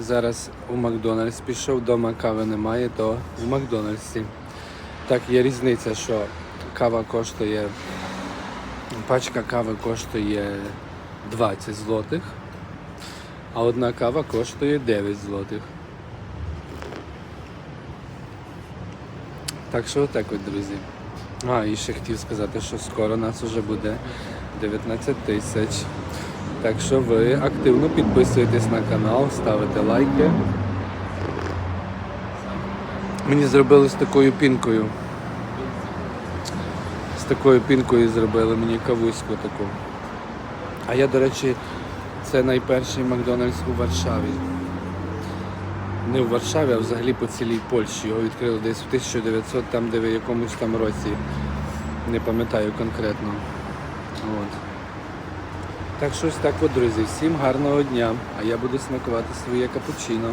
Зараз у Макдональдс пішов, вдома кави немає, то в Макдональдсі. Так, є різниця, що кава коштує, пачка кави коштує 20 злотих, а одна кава коштує 9 злотих. Так що отак от, друзі. А, і ще хотів сказати, що скоро нас вже буде 19 тисяч. Так що ви активно підписуєтесь на канал, ставите лайки. Мені зробили з такою пінкою. З такою пінкою зробили мені кавуську таку. А я, до речі, це найперший Макдональдс у Варшаві. Не в Варшаві, а взагалі по цілій Польщі. Його відкрили десь в 1900, там, де в якомусь там році. Не пам'ятаю конкретно. От. Так щось так от, друзі. Всім гарного дня. А я буду смакувати своє капучино.